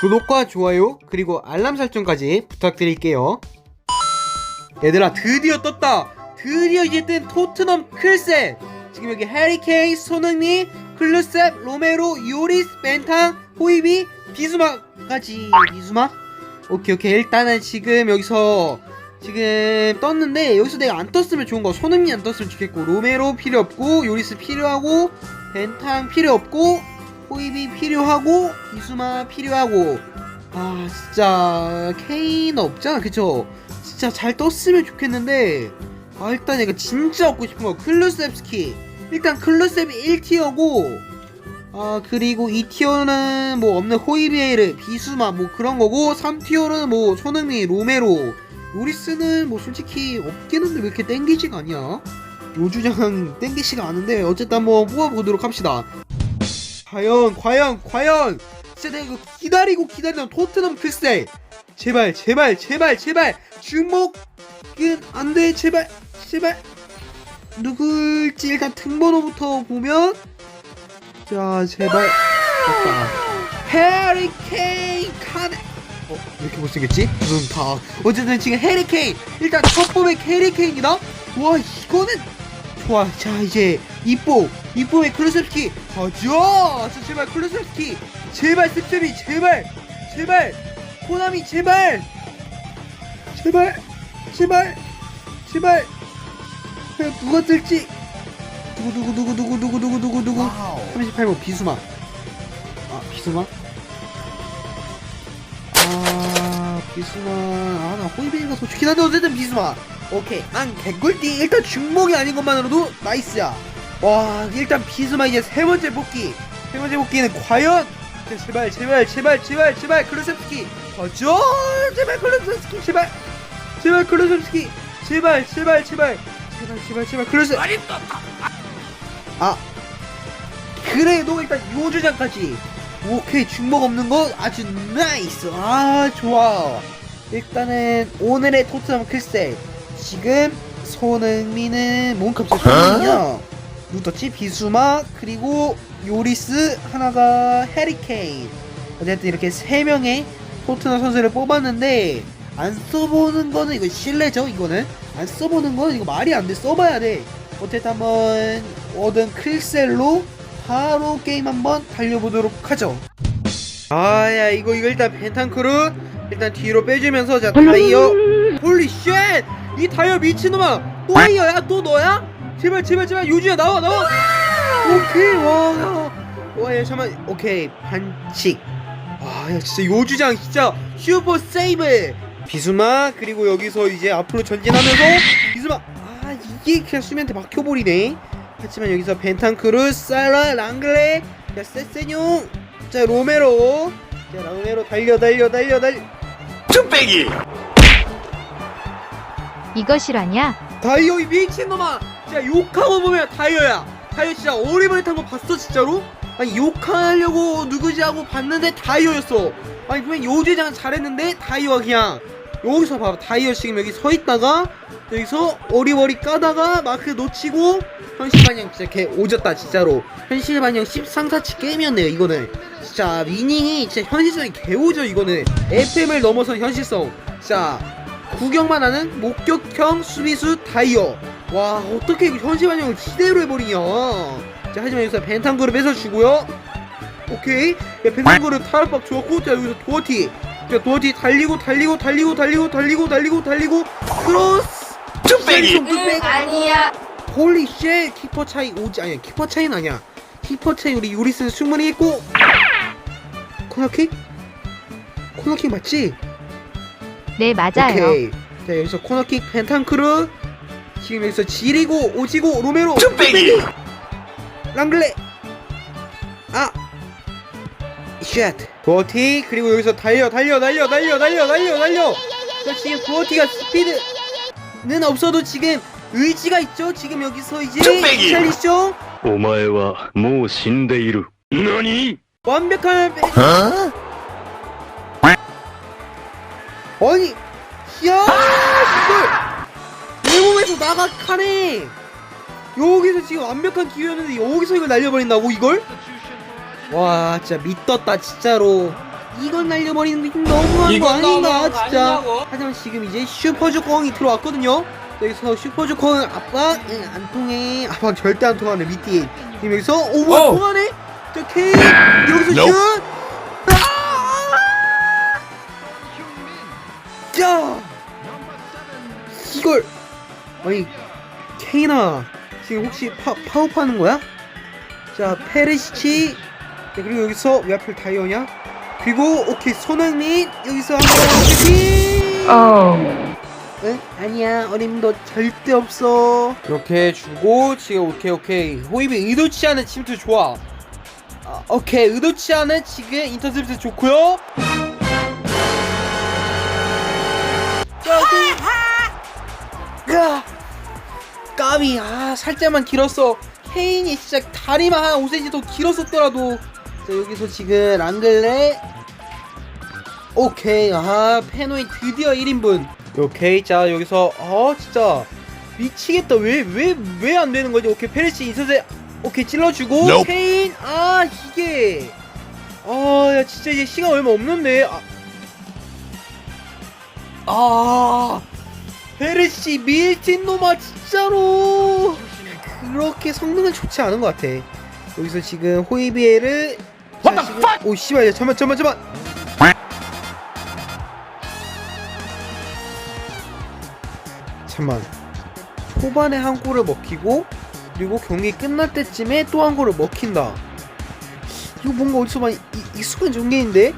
구독과 좋아요 그리고 알람 설정까지 부탁드릴게요. 얘들아 드디어 떴다. 드디어 이제 뜬 토트넘 클셉 지금 여기 해리케인, 손흥민, 클루셉, 로메로, 요리스, 벤탕, 호이비, 비수마까지 비수마? 오케이 오케이. 일단은 지금 여기서 지금 떴는데 여기서 내가 안 떴으면 좋은 거. 손흥민 안 떴으면 좋겠고 로메로 필요 없고 요리스 필요하고 벤탕 필요 없고 호입이 필요하고 비수마 필요하고. 아 진짜 케인 없잖아. 그쵸? 진짜 잘 떴으면 좋겠는데. 아 일단 내가 진짜 얻고 싶은 거 클루셉스키. 일단 클루셉이 1티어고. 아 그리고 2티어는 뭐 없는 호이비에르 비수마 뭐 그런 거고. 3티어는 뭐 손흥민 로메로. 요리스는 뭐 솔직히 없겠는데 왜 이렇게 땡기지가 않냐? 요주장 땡기지가 않은데 어쨌든 한번 뽑아보도록 합시다 과연 과연 과연 진짜 이거 기다리고 기다리던 토트넘 글쎄 제발 제발 제발 제발 주목은 안돼 제발 제발 누굴지 일단 등번호부터 보면 자 제발 됐다 해리케인 카네 어? 왜 이렇게 못생겼지? 눈 다. 어쨌든 지금 해리케인! 일단 첫 번의 해리케인이다? 와, 이거는! 좋아. 자, 이제, 이뽀! 이뽀의 클루셉스키! 가자! 자, 제발 클루셉스키! 제발 습셉이! 제발! 제발! 코나미 제발! 제발! 제발! 제발! 과연 누가 뜰지! 누구, 누구, 누구, 누구, 누구, 누구, 누구, 누구? 38번 비수마. 아, 비수마? 아 비스마 아나 호이베이가 솔직히 한데 어쨌든 비스마 오케이. 안 개꿀띠. 일단 중목이 아닌 것만으로도 나이스야. 와 일단 비스마 이제 세 번째 복귀. 세 번째 복귀는 과연? 자, 제발 제발 제발 제발 제발 클루셉스키. 어쩌 제발 클루셉스키 제발. 제발 클루셉스키. 제발 제발 제발. 제발 제발 제발. 클루셉 아 그래도 일단 요주장까지. 오케이 중복 없는 거 아주 나이스. 아 좋아. 일단은 오늘의 토트넘 클세 지금 손흥민은 뭔 갑자기 손흥민이야 누구 떴지 비수마 그리고 요리스 하나가 해리케인. 어쨌든 이렇게 세 명의 토트넘 선수를 뽑았는데 안 써보는 거는 이거 실례죠 이거는? 안 써보는 거는 이거 말이 안 돼. 써봐야 돼. 어쨌든 한번 얻은 클셀로 바로 게임 한번 달려보도록 하죠. 아야 이거 이거 일단 벤탄크루 일단 뒤로 빼주면서 자 타이어. 홀리 쉣 이 타이어 미친놈아. 또 타이어야 또 너야? 제발 제발 제발 요주야 나와 나와. 오케이 와와야 잠만. 오케이 반칙. 아야 진짜 요주장 진짜 슈퍼 세이브. 비수마 그리고 여기서 이제 앞으로 전진하면서 비수마. 아 이게 그냥 수면한테 막혀버리네. 하지만 여기서 벤탄크루, 살라, 랑글레, 자 세세뇽, 자 로메로, 자 로메로 달려 달려 달려 달려. 뚝배기 실화냐? 다이어 이 미친놈아! 진짜 욕하고 보면 다이어야. 다이어 진짜 어리버리 탄거 봤어 진짜로? 아니 욕하려고 누구지 하고 봤는데 다이어였어. 아니 그냥 요주장 잘했는데 다이어가 그냥 여기서 봐봐 다이어 지금 여기 서 있다가 여기서 어리버리 까다가 마크 놓치고 현실 반영 진짜 개 오졌다 진짜로 현실 반영 13사치 게임이었네요 이거는 진짜 위닝이 진짜 현실성이 개 오죠 이거는 FM을 넘어선 현실성 진짜 구경만 하는 목격형 수비수 다이어. 와 어떻게 현실 반영을 지대로 해버리냐. 자 하지만 여기서 벤탄그룹 뺏어주고요. 오케이. 야, 벤탄그룹 타락박 좋았고 자 여기서 도어티. 자 도어티 달리고 달리고 달리고 달리고 달리고 달리고 달리고. 크로스! 뚝배기 뚝배기 아니야. 홀리 쉣! 키퍼 차이 오지 아니야 키퍼 차이는 아니야. 키퍼 차이 우리 요리스는 충분히 있고. 코너킥? 코너킥 맞지? 네 맞아요. 오케이 자 여기서 코너킥 펜탄크르 지금 여기서 지리고 오지고 로메로 뚝배기 랑글레 아 쉣 도어티 그리고 여기서 달려 달려 달려 달려 달려 달려 달려 자 지금 도어티가 스피드는 없어도 지금 의지가 있죠 지금 여기서 이제 뚝배기! 샬리쇼 お前はもう死んでいる。何 완벽한 빼... 어? 아니 야 이걸 내 몸에서 나가카네. 여기서 지금 완벽한 기회였는데 여기서 이걸 날려버린다고 이걸? 와 진짜 믿었다 진짜로. 이건 날려버리는 게 너무한 거 아닌가 진짜. 아니냐고? 하지만 지금 이제 슈퍼주공이 들어왔거든요. 여기서 슈퍼주공 아빠 응, 안 통해. 아빠 절대 안 통하네 미띠 지금 여기서 오버 어. 통하네. 자 케인 여기서 슛 아니 케인아 지금 혹시 파, 파업하는 거야? 자 페르시치. 네, 그리고 여기서 왜 하필 다이어냐? 그리고 오케이 손흥민 여기서 한번 어. 응? 아니야 어림도 절대 없어. 이렇게 주고 지금 오케이 오케이. 호입이 의도치 않은 침투 좋아. 아, 오케이 의도치 않은 지금 인터셉트 좋고요. 자 그... 야 까비 아 살짝만 길었어. 케인이 진짜 다리만 한 5cm 더 길었었더라도. 자 여기서 지금 랑글레. 오케이 아 페노이 드디어 1인분. 오케이 자 여기서 어 진짜. 미치겠다. 왜 왜 왜 안 되는 거지? 오케이 페르시 인터셉 오케이 찔러주고 Nope. 케인. 아 이게. 아야 진짜 이제 시간 얼마 없는데. 아, 아 페르시 밀틴노마 진짜로 그렇게 성능은 좋지 않은 것 같아. 여기서 지금 호이비에를 오 씨발 야 잠만 잠만 잠만. 잠만. 초반에 한 골을 먹히고 그리고 경기 끝날 때쯤에 또 한 골을 먹힌다. 이거 뭔가 어디서 많이 이- 익숙한 전개인데